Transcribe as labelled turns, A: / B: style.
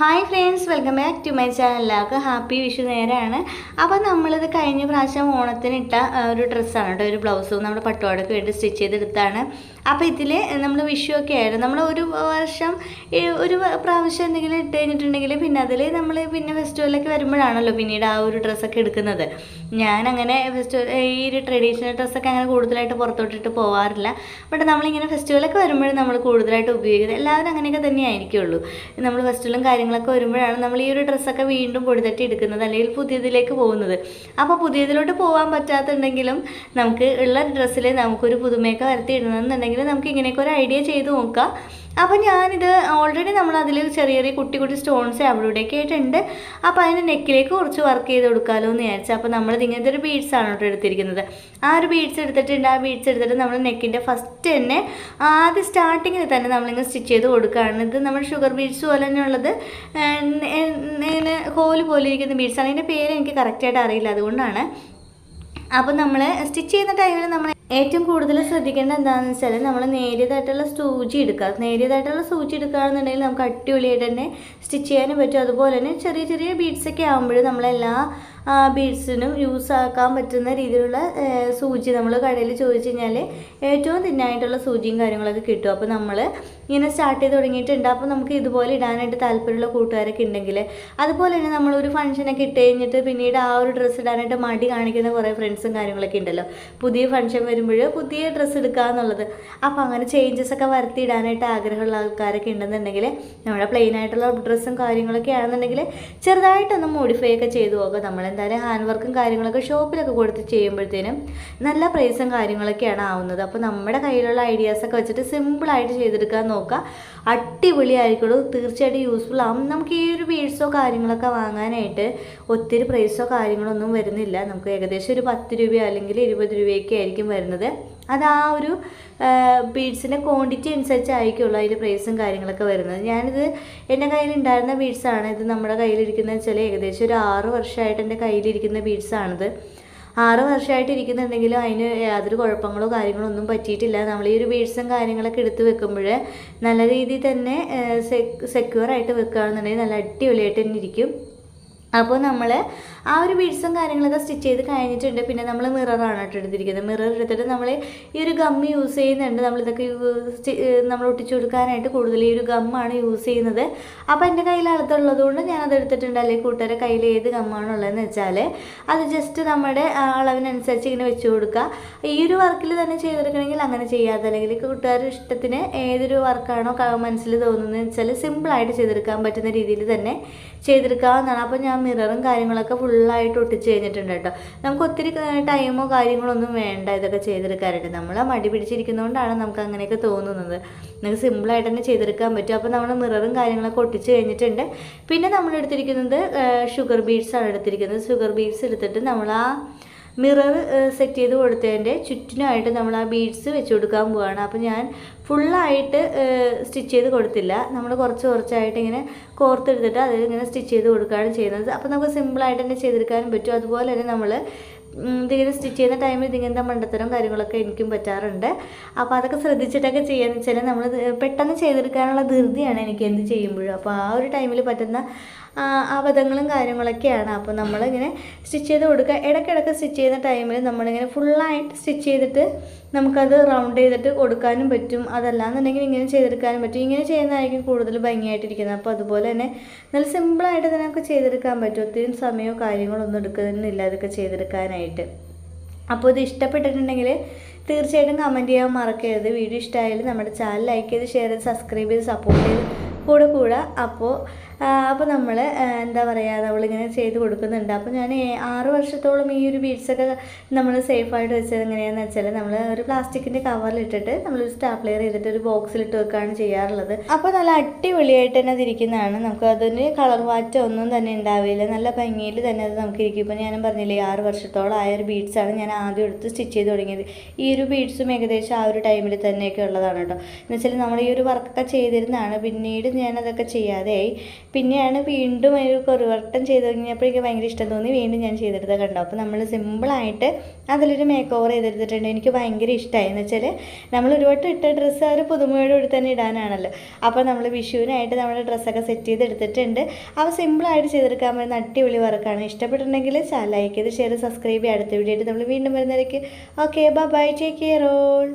A: Hi friends welcome back to my channel എല്ലാവർക്കും happy Vishu നേരമാണ് അപ്പോൾ നമ്മളിത് കഴിഞ്ഞ പ്രാവശ്യം ഓണത്തിന് ഇട്ട ആ, ഒരു ഡ്രസ്സാണ് കേട്ടോ ഒരു ബ്ലൗസും നമ്മുടെ പട്ടുപാടൊക്കെ വേണ്ടി സ്റ്റിച്ച് ചെയ്തെടുത്താണ് അപ്പോൾ ഇതിൽ നമ്മൾ വിഷു ഒക്കെ ആയിരുന്നു. നമ്മൾ ഒരു വർഷം ഒരു പ്രാവശ്യം എന്തെങ്കിലും ഇട്ട് കഴിഞ്ഞിട്ടുണ്ടെങ്കിൽ പിന്നെ അതിൽ നമ്മൾ പിന്നെ ഫെസ്റ്റിവലൊക്കെ വരുമ്പോഴാണല്ലോ പിന്നീട് ആ ഒരു ഡ്രസ്സൊക്കെ എടുക്കുന്നത്. ഞാൻ അങ്ങനെ ഫെസ്റ്റിവൽ ഈ ഒരു ട്രഡീഷണൽ ഡ്രസ്സൊക്കെ അങ്ങനെ കൂടുതലായിട്ട് പുറത്തോട്ടിട്ട് പോകാറില്ല ബട്ട് നമ്മളിങ്ങനെ ഫെസ്റ്റിവലൊക്കെ വരുമ്പോഴും നമ്മൾ കൂടുതലായിട്ട് ഉപയോഗിക്കുന്നത്. എല്ലാവരും അങ്ങനെയൊക്കെ തന്നെ ആയിരിക്കുള്ളൂ നമ്മൾ ഫെസ്റ്റിവലും കാര്യങ്ങളൊക്കെ വരുമ്പോഴാണ് നമ്മൾ ഈ ഒരു ഡ്രസ്സൊക്കെ വീണ്ടും പൊടിതട്ടി എടുക്കുന്നത് അല്ലെങ്കിൽ പുതിയതിലേക്ക് പോകുന്നത്. അപ്പോൾ പുതിയതിലോട്ട് പോകാൻ പറ്റാത്തുണ്ടെങ്കിലും നമുക്ക് ഉള്ള ഡ്രസ്സിൽ നമുക്കൊരു പുതുമയൊക്കെ വരുത്തി ഇടണമെന്നുണ്ടെങ്കിൽ നമുക്ക് ഇങ്ങനെയൊക്കെ ഒരു ഐഡിയ ചെയ്ത് നോക്കാം. അപ്പോൾ ഞാനിത് ഓൾറെഡി നമ്മൾ അതിൽ ചെറിയ ചെറിയ കുട്ടി കുട്ടി സ്റ്റോൺസ് അവിടെ ഇവിടെയൊക്കെ ആയിട്ടുണ്ട്. അപ്പോൾ അതിന്റെ നെക്കിലേക്ക് കുറച്ച് വർക്ക് ചെയ്ത് കൊടുക്കാമല്ലോ എന്ന് വിചാരിച്ചു. അപ്പോൾ നമ്മളിത് ഇങ്ങനത്തെ ഒരു ബീഡ്സ് ആണ് കേട്ടോ എടുത്തിരിക്കുന്നത്. ആ ഒരു ബീഡ്സ് എടുത്തിട്ടുണ്ട്. ആ ബീഡ്സ് എടുത്തിട്ട് നമ്മൾ നെക്കിന്റെ ഫസ്റ്റ് തന്നെ ആദ്യം സ്റ്റാർട്ടിങ്ങിൽ തന്നെ നമ്മളിങ്ങനെ സ്റ്റിച്ച് ചെയ്ത് കൊടുക്കുകയാണ് ഇത് നമ്മൾ ഷുഗർ ബീഡ്സ് പോലെ തന്നെ ഉള്ളത്. ഇങ്ങനെ ഹോൽ പോലെ ഇരിക്കുന്ന ബീഡ്സ് ആണ്. അതിന്റെ പേര് എനിക്ക് കറക്റ്റായിട്ട് അറിയില്ല. അതുകൊണ്ടാണ്. അപ്പോൾ നമ്മൾ സ്റ്റിച്ച് ചെയ്യുന്ന ടൈമിൽ നമ്മൾ ഏറ്റവും കൂടുതൽ ശ്രദ്ധിക്കേണ്ടത് എന്താണെന്ന് വെച്ചാൽ നമ്മൾ നേരിയതായിട്ടുള്ള സൂചി എടുക്കുക. നേരിയതായിട്ടുള്ള സൂചി എടുക്കുകയാണെന്നുണ്ടെങ്കിൽ നമുക്ക് അടിപൊളിയായിട്ട് തന്നെ സ്റ്റിച്ച് ചെയ്യാനും പറ്റും. അതുപോലെ തന്നെ ചെറിയ ചെറിയ ബീഡ്സൊക്കെ ആകുമ്പോൾ നമ്മളെല്ലാ ബീഡ്സിനും യൂസ് ആക്കാൻ പറ്റുന്ന രീതിയിലുള്ള സൂചി നമ്മൾ കടയിൽ ചോദിച്ചു കഴിഞ്ഞാൽ ഏറ്റവും തിന്നായിട്ടുള്ള സൂചിയും കാര്യങ്ങളൊക്കെ കിട്ടും. അപ്പോൾ നമ്മൾ ഇങ്ങനെ സ്റ്റാർട്ട് ചെയ്ത് തുടങ്ങിയിട്ടുണ്ട്. അപ്പോൾ നമുക്ക് ഇതുപോലെ ഇടാനായിട്ട് താല്പര്യമുള്ള കൂട്ടുകാരൊക്കെ ഉണ്ടെങ്കിൽ അതുപോലെ തന്നെ നമ്മളൊരു ഫംഗ്ഷനൊക്കെ ഇട്ട് കഴിഞ്ഞിട്ട് പിന്നീട് ആ ഒരു ഡ്രസ്സ് ഇടാനായിട്ട് മടി കാണിക്കുന്ന കുറേ ഫ്രണ്ട്സും കാര്യങ്ങളൊക്കെ ഉണ്ടല്ലോ പുതിയ ഫംഗ്ഷൻ വരുമ്പോൾ പുതിയ ഡ്രസ്സ് എടുക്കുക എന്നുള്ളത്. അപ്പോൾ അങ്ങനെ ചേഞ്ചസ് ഒക്കെ വരുത്തി ഇടാനായിട്ട് ആഗ്രഹമുള്ള ആൾക്കാരൊക്കെ ഉണ്ടെന്നുണ്ടെങ്കിൽ നമ്മുടെ പ്ലെയിൻ ആയിട്ടുള്ള ഡ്രസ്സും കാര്യങ്ങളൊക്കെ ആണെന്നുണ്ടെങ്കിൽ ചെറുതായിട്ടൊന്ന് മോഡിഫൈ ഒക്കെ ചെയ്തു നോക്കുക നമ്മളെന്തായാലും ഹാൻഡ് വർക്കും കാര്യങ്ങളൊക്കെ ഷോപ്പിലൊക്കെ കൊടുത്ത് ചെയ്യുമ്പോഴത്തേനും നല്ല പ്രൈസും കാര്യങ്ങളൊക്കെയാണ് ആവുന്നത്. അപ്പോൾ നമ്മുടെ കയ്യിലുള്ള ഐഡിയാസൊക്കെ വെച്ചിട്ട് സിമ്പിളായിട്ട് ചെയ്തെടുക്കാൻ നോക്കുക അടിപൊളിയായിരിക്കുള്ളൂ. തീർച്ചയായിട്ടും യൂസ്ഫുൾ ആവും. നമുക്ക് ഈ ഒരു ബീഡ്സോ കാര്യങ്ങളൊക്കെ വാങ്ങാനായിട്ട് ഒത്തിരി പ്രൈസോ കാര്യങ്ങളൊന്നും വരുന്നില്ല. നമുക്ക് ഏകദേശം ഒരു പത്ത് രൂപ അല്ലെങ്കിൽ ഇരുപത് രൂപയൊക്കെ ആയിരിക്കും വരുന്നത്. അത് ആ ഒരു ബീഡ്സിന്റെ ക്വാണ്ടിറ്റി അനുസരിച്ചായിരിക്കുള്ളൂ അതിന്റെ പ്രൈസും കാര്യങ്ങളൊക്കെ വരുന്നത്. ഞാനിത് എന്റെ കയ്യിലുണ്ടായിരുന്ന ബീഡ്സാണ് ഇത് നമ്മുടെ കയ്യിലിരിക്കുന്നത് വെച്ചാൽ ഏകദേശം ഒരു ആറ് വർഷമായിട്ട് എന്റെ കയ്യിലിരിക്കുന്ന ബീഡ്സാണിത് ആറ് വർഷമായിട്ട് ഇരിക്കുന്നുണ്ടെങ്കിലും അതിന് യാതൊരു കുഴപ്പങ്ങളോ കാര്യങ്ങളോ ഒന്നും പറ്റിയിട്ടില്ല. നമ്മൾ ഈ ഒരു ബീഡ്സും കാര്യങ്ങളൊക്കെ എടുത്ത് വെക്കുമ്പോൾ നല്ല രീതിയിൽ തന്നെ സെക്യൂർ ആയിട്ട് വെക്കുകയാണെന്നുണ്ടെങ്കിൽ നല്ല അടിപൊളിയായിട്ട് തന്നെ ഇരിക്കും. അപ്പോൾ നമ്മൾ ആ ഒരു ബീഡ്സും കാര്യങ്ങളൊക്കെ സ്റ്റിച്ച് ചെയ്ത് കഴിഞ്ഞിട്ടുണ്ട്. പിന്നെ നമ്മൾ മിററാണ് കേട്ടോ എടുത്തിരിക്കുന്നത്. മിറർ എടുത്തിട്ട് നമ്മൾ ഈ ഒരു ഗം യൂസ് ചെയ്യുന്നുണ്ട്. നമ്മളിതൊക്കെ നമ്മൾ ഒട്ടിച്ചു കൊടുക്കാനായിട്ട് കൂടുതൽ ഈ ഒരു ഗമ്മാണ് യൂസ് ചെയ്യുന്നത്. അപ്പോൾ എന്റെ കയ്യിൽ അടുത്തുള്ളത് കൊണ്ട് ഞാനത് എടുത്തിട്ടുണ്ട്. അല്ലെങ്കിൽ കൂട്ടുകാരെ കയ്യിൽ ഏത് ഗമ്മാണുള്ളതെന്ന് വെച്ചാൽ അത് ജസ്റ്റ് നമ്മുടെ അളവിനനുസരിച്ച് ഇങ്ങനെ വെച്ച് കൊടുക്കുക ഈ ഒരു വർക്കിൽ തന്നെ ചെയ്തെടുക്കണമെങ്കിൽ അങ്ങനെ ചെയ്യാതെ അല്ലെങ്കിൽ കൂട്ടുകാരുടെ ഇഷ്ടത്തിന് ഏതൊരു വർക്കാണോ മനസ്സിൽ തോന്നുന്നത് വെച്ചാൽ സിമ്പിളായിട്ട് ചെയ്തെടുക്കാൻ പറ്റുന്ന രീതിയിൽ തന്നെ ചെയ്തെടുക്കാവുന്നതാണ്. അപ്പോൾ ഞാൻ മിററും കാര്യങ്ങളൊക്കെ ഫുള്ളായിട്ട് ഒട്ടിച്ച് കഴിഞ്ഞിട്ടുണ്ട് കേട്ടോ. നമുക്ക് ഒത്തിരി ടൈമോ കാര്യങ്ങളൊന്നും വേണ്ട ഇതൊക്കെ ചെയ്തെടുക്കാനായിട്ട്. നമ്മൾ മടി പിടിച്ചിരിക്കുന്നതുകൊണ്ടാണ് നമുക്ക് അങ്ങനെയൊക്കെ തോന്നുന്നത്. നമുക്ക് സിമ്പിളായിട്ട് തന്നെ ചെയ്തെടുക്കാൻ പറ്റും. അപ്പോൾ നമ്മൾ മിററും കാര്യങ്ങളൊക്കെ ഒട്ടിച്ച് കഴിഞ്ഞിട്ടുണ്ട്. പിന്നെ നമ്മൾ എടുത്തിരിക്കുന്നത് ഷുഗർ ബീഡ്സ് ആണ് എടുത്തിരിക്കുന്നത്. ഷുഗർ ബീഡ്സ് എടുത്തിട്ട് നമ്മൾ ആ മിറർ സെറ്റ് ചെയ്ത് കൊടുത്തതിന്റെ ചുറ്റിനായിട്ട് നമ്മൾ ആ ബീഡ്സ് വെച്ച് കൊടുക്കാൻ പോവുകയാണ് അപ്പോൾ ഞാൻ ഫുള്ളായിട്ട് സ്റ്റിച്ച് ചെയ്ത് കൊടുത്തില്ല. നമ്മൾ കുറച്ച് കുറച്ചായിട്ട് ഇങ്ങനെ കോർത്തെടുത്തിട്ട് അതിൽ ഇങ്ങനെ സ്റ്റിച്ച് ചെയ്ത് കൊടുക്കുകയാണ് ചെയ്യുന്നത്. അപ്പോൾ നമുക്ക് സിമ്പിളായിട്ട് തന്നെ ചെയ്തെടുക്കാനും പറ്റും. അതുപോലെ തന്നെ നമ്മൾ ഇതിങ്ങനെ സ്റ്റിച്ച് ചെയ്യുന്ന ടൈമിൽ ഇതിങ്ങനത്തെ മണ്ടത്തരം കാര്യങ്ങളൊക്കെ എനിക്കും പറ്റാറുണ്ട്. അപ്പോൾ അതൊക്കെ ശ്രദ്ധിച്ചിട്ടൊക്കെ ചെയ്യാന്ന് വെച്ചാൽ നമ്മൾ പെട്ടെന്ന് ചെയ്തെടുക്കാനുള്ള ധൃതിയാണ് എനിക്ക് എന്ത് ചെയ്യുമ്പോഴും. അപ്പോൾ ആ ഒരു ടൈമിൽ പറ്റുന്ന അബദ്ധങ്ങളും കാര്യങ്ങളൊക്കെയാണ്. അപ്പോൾ നമ്മളിങ്ങനെ സ്റ്റിച്ച് ചെയ്ത് കൊടുക്കുക. ഇടയ്ക്കിടയ്ക്ക് സ്റ്റിച്ച് ചെയ്യുന്ന ടൈമിൽ നമ്മളിങ്ങനെ ഫുള്ളായിട്ട് സ്റ്റിച്ച് ചെയ്തിട്ട് നമുക്കത് റൗണ്ട് ചെയ്തിട്ട് കൊടുക്കാനും പറ്റും. അതല്ലാന്നുണ്ടെങ്കിൽ ഇങ്ങനെ ചെയ്തെടുക്കാനും പറ്റും. ഇങ്ങനെ ചെയ്യുന്നതായിരിക്കും കൂടുതൽ ഭംഗിയായിട്ടിരിക്കുന്നത്. അപ്പോൾ അതുപോലെ തന്നെ. നല്ല സിമ്പിളായിട്ട് തന്നെ നമുക്ക് ചെയ്തെടുക്കാൻ പറ്റും. ഒത്തിരി സമയമോ കാര്യങ്ങളോ ഒന്നും എടുക്കുന്നില്ല ഇതൊക്കെ ചെയ്തെടുക്കാനായിട്ട്. അപ്പോൾ ഇത് ഇഷ്ടപ്പെട്ടിട്ടുണ്ടെങ്കിൽ തീർച്ചയായിട്ടും കമന്റ് ചെയ്യാൻ മറക്കരുത്. വീഡിയോ ഇഷ്ടമായാലും നമ്മുടെ ചാനൽ ലൈക്ക് ചെയ്ത് ഷെയർ ചെയ്ത് സബ്സ്ക്രൈബ് ചെയ്ത് സപ്പോർട്ട് ചെയ്ത് കൂടെ കൂടെ. അപ്പോൾ അപ്പോൾ നമ്മൾ എന്താ പറയുക നമ്മളിങ്ങനെ ചെയ്ത് കൊടുക്കുന്നുണ്ട്. അപ്പോൾ ഞാൻ ആറ് വർഷത്തോളം ഈ ഒരു ബീഡ്സൊക്കെ നമ്മൾ സേഫായിട്ട് വെച്ചത് എങ്ങനെയാണെന്ന് വെച്ചാൽ നമ്മൾ ഒരു പ്ലാസ്റ്റിക്കിന്റെ കവറിലിട്ടിട്ട് നമ്മളൊരു സ്റ്റാപ്ലെയർ ചെയ്തിട്ട് ഒരു ബോക്സിലിട്ട് വെക്കുകയാണ് ചെയ്യാറുള്ളത്. അപ്പോൾ നല്ല അടിപൊളിയായിട്ട് തന്നെ അതിരിക്കുന്നതാണ്. നമുക്ക് അതിന് കളർ മാറ്റം ഒന്നും തന്നെ ഉണ്ടാവില്ല. നല്ല ഭംഗിയിൽ തന്നെ അത് നമുക്ക് ഇരിക്കും ഇപ്പോൾ ഞാനും പറഞ്ഞില്ലേ ആറ് വർഷത്തോളം ആയ ഒരു ബീഡ്സാണ് ഞാൻ ആദ്യം എടുത്ത് സ്റ്റിച്ച് ചെയ്ത് തുടങ്ങിയത്. ഈ ഒരു ബീഡ്സും ഏകദേശം ആ ഒരു ടൈമിൽ തന്നെയൊക്കെ ഉള്ളതാണ് കേട്ടോ. എന്ന് വെച്ചാൽ നമ്മൾ ഈ ഒരു വർക്കൊക്കെ ചെയ്തിരുന്നതാണ്. പിന്നീട് ഞാനതൊക്കെ ചെയ്യാതെയായി. പിന്നെയാണ് വീണ്ടും ഒരു കുറുവട്ടം ചെയ്ത് കഴിഞ്ഞപ്പോൾ എനിക്ക് ഭയങ്കര ഇഷ്ടം തോന്നി. വീണ്ടും ഞാൻ ചെയ്തെടുത്ത കണ്ടോ. അപ്പോൾ നമ്മൾ സിമ്പിളായിട്ട് അതിലൊരു മേക്ക് ഓവർ ചെയ്തെടുത്തിട്ടുണ്ട്. എനിക്ക് ഭയങ്കര ഇഷ്ടമായി എന്ന് വെച്ചാൽ നമ്മൾ ഒരു വട്ടം ഇട്ട ഡ്രസ്സ് ആ ഒരു പുതുമയോട് കൂടി തന്നെ ഇടാനാണല്ലോ. അപ്പോൾ നമ്മൾ വിഷുവിനായിട്ട് നമ്മുടെ ഡ്രസ്സൊക്കെ സെറ്റ് ചെയ്തെടുത്തിട്ടുണ്ട്. അപ്പോൾ സിമ്പിളായിട്ട് ചെയ്തെടുക്കാൻ പറ്റുന്ന അടിപൊളി വർക്കാണ് ഇഷ്ടപ്പെട്ടിട്ടുണ്ടെങ്കിൽ ലൈക്ക് ചെയ്ത് ഷെയർ സബ്സ്ക്രൈബ് ചെയ്യുക അടുത്ത വീഡിയോ ആയിട്ട് നമ്മൾ വീണ്ടും വരുന്നവരേക്ക്. Okay bye bye take care all